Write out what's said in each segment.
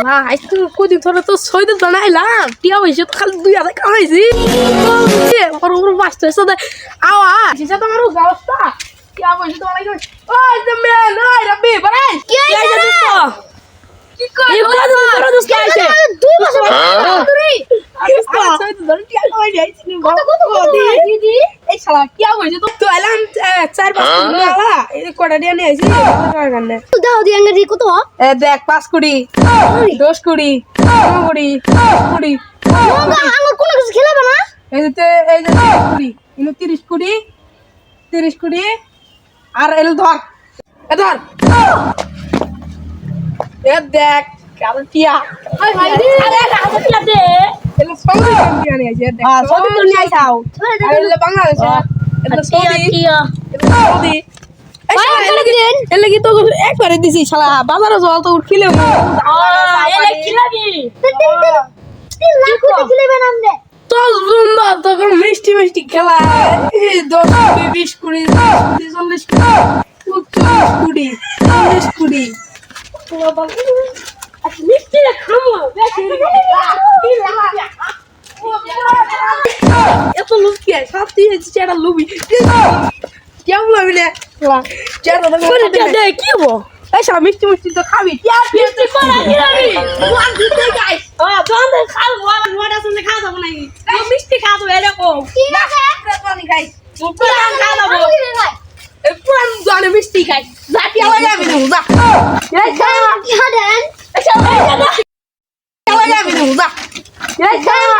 না আজকে কদিন ধরে তো ছয়দিন বানাইলাম টিয়া পয়সা তো খালি দুই হাজার কামাইছি বড় বড় মাস্টার সাথে আওয়া সেটা তো আমার অবস্থা? টিয়া পয়সা তো অনেক ওই জমে নয় রবি বারাই কি হয়েছে? কি কই এই দোস্ত, বড় দোস্ত হয়েছে? দুই বছর ধরে ছয়দিন ধরে যাইছি কত কত দিদি। শালা টিয়া পয়সা তো তো এলাম চার পাঁচ দিন আলা এই কটা টিয়া নিয়ে আইছি কারণে। দাও দি আঙ্গারি কত? এ দেখ পাঁচ কুড়ি দশ কুড়ি পনেরো কুড়ি কুড়ি আমার কোনো কিছু খেলাবে না? এই যে এই যে তিরিশ কুড়ি ইনু তিরিশ কুড়ি তিরিশ কুড়ি আর এল ধর এ ধর। এ দেখ কারও টিয়া হাই হাই আরে হাজার দে। কি- দিন। এলে কি তো একবারে দিছি শালা বাজারে জল তো উঠিলে এলে খিলাবি তখন মিষ্টি মিষ্টি খেলা দশ কুড়ি বিশ কুড়ি চল্লিশ কুড়ি চল্লিশ কুড়ি চল্লিশ কুড়ি আচ্ছা রে এত লোক কি আছে সব হচ্ছে চেটা লুবি। কেমন লাগবে না চেটা তো করে দে কি হব? সব মিষ্টি মিষ্টি তো খাবি। মিষ্টি কোনা খিলাবি ওয়ান দিতে গাইস ও বন্ধ খাও ওয়ান ওয়ান আসলে খাওয়া যাবে নাকি? মিষ্টি খাওয়া যাবে এরকম। ঠিক আছে পানি খাই। পুরান খাওয়া যাবে। পুরান জনে মিষ্টি খাই। জাতি আলাদা যাবি না যা এই খা কি হাদেন আলাদা যাবি না যা এই খা কি হাদেন আরে ভাই আপন গালি এন্ডিয়াতে ঘোড়াতে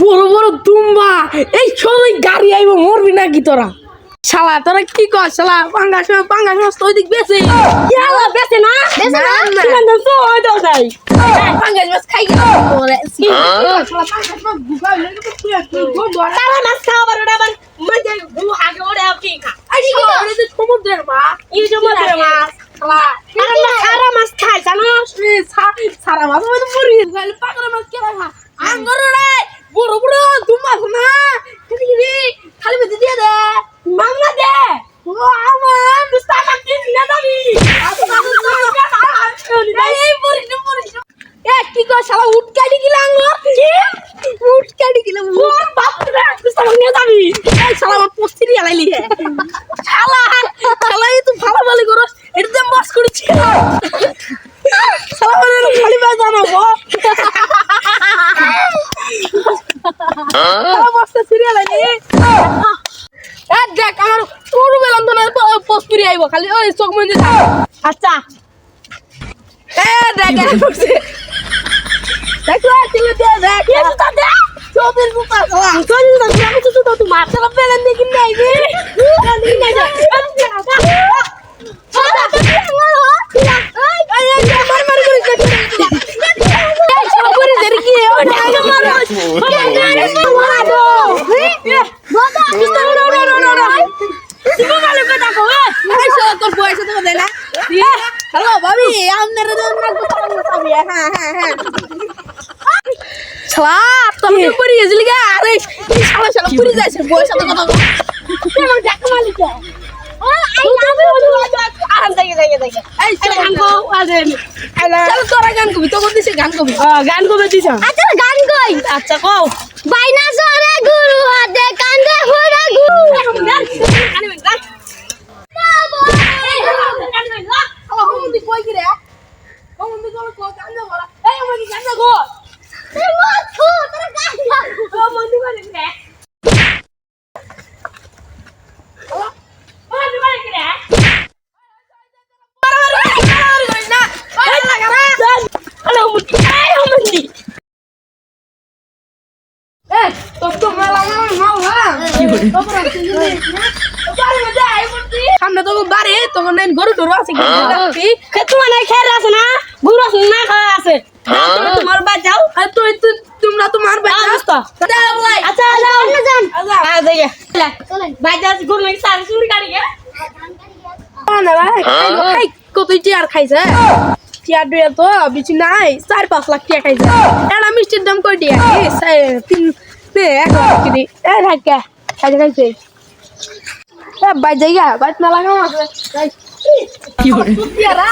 বড় বড় দুম্বা। এই সবাই গাড়ি আইব মরবি নাকি তোরা? শালা তোরা কি কর শালা? পাঙ্গা সময় পাঙ্গা সময় তো ওইদিক বেশি। ইয়ালা বেছে না? বেছে না? না, না। কিমান দাম তো ওই দাও যাই পাঙ্গা মাছ খাই গেল বলে শালা পাঙ্গা সময় গুগা লেগে তো তুই তুই গো বড় তারা মাছ পারো আবার মাঝে গু আগে ওরে কি খা? আই কি করে যে সমুদ্রের মাছ এই মধ্যে মাছ শালা। আমরা খারা মাছ খাই জানো? সারা মাছ আমি তো মরি গেল পাঙ্গা মাছ কেন খা আঙ্গর রে বড় বড় দুম্বা না খালি খালি খালি দিয়ে দে মামলা দে ও আমার দুস্তা কাটি না দাবি এই মরিস না মরিস না এ কি কর শালা উঠ কাটি গিলা আঙ্গর কি উঠ কাটি গিলা ওর বাপ রে দুস্তা নিয়ে যাবি এই শালা আমার পোস্তিরি আলাইলি হে শালা শালা এই তো ভালো ভালো করস এটা তো মাস করেছি শালা মানে খালি বাজ জানাব শালা সিরিয়াল আইলি এ দেখ আমার পুরো বেলান তো না পোস্ট আইব খালি ওই চোখ মন্দির আচ্ছা। এ দেখ দেখ দেখ তুই দে দেখ। কি জুতা দে? চোখের বুকা চল না আমি তো তো তোমার। শালা বেলান দেখি নাই রে বেলান দিন না যা এই এই মার মার করে দে এই শালা করে দে কি ওই না মার এই শালা তোর বয়স তো দে না হ্যালো ভাবি আপনারা তো না কথা বলতে পারবি হ্যাঁ হ্যাঁ হ্যাঁ শালা তুমি পড়ে গেছিলি গা আরে এই শালা শালা পুরি যাইছে বয়স তো কথা বল আমার দেখা মালিক ও আই লাভ ইউ আরাম থেকে থেকে থেকে এই আরে শালা গান তোরা কবি দিছে গান কবি গান কবে দিছ আচ্ছা গান কই? আচ্ছা কও। বাইনা সরে গুরু হাতে হরে গুরু গান গান গান শালা হুমুন্দি কই কি রে হুমুন্দি কোন কো গান দে বলা এই আমাকে গান দে গো তোর গান ও বন্ধু করে রে খবর আছে যে, বাড়ির মধ্যে আয় পড়ছি। সামনে তো বাড়ি তখন গরু টরু আছে রাখছি। তোমার খেয়াল আছে না? গুরু আছে না খাওয়া আছে? তুমি তোমার বাড়ি যাও। তুই তোমরা তোমার যাও। আচ্ছা যাও। আচ্ছা যাও। যান বাইরে গুরু নাকি সার চুরি কাটি গে না ভাই কত চেয়ার খাইছে চেয়ার দিয়ে তো বেশি নাই চার পাঁচ লাখ টাকা খাইছে। একটা মিষ্টির দাম কই দিয়ে? তিন এক লাখ কিনি এ থাকে খাইছে খাইছে এ বাই জায়গা বাইত না লাগাও আছে। কি করে চেয়ারা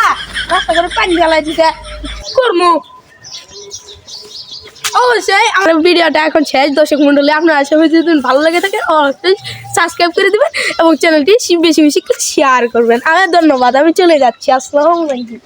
রাস্তা করে পানি ঢালাই দিছে। করমু। অবশ্যই আমার ভিডিওটা এখন শেষ। দর্শক মন্ডলী আপনারা সবাই যদি ভালো লাগে থাকে অবশ্যই সাবস্ক্রাইব করে দিবেন এবং চ্যানেলটি বেশি বেশি করে শেয়ার করবেন। আমি ধন্যবাদ আমি চলে যাচ্ছি। আসসালামু আলাইকুম।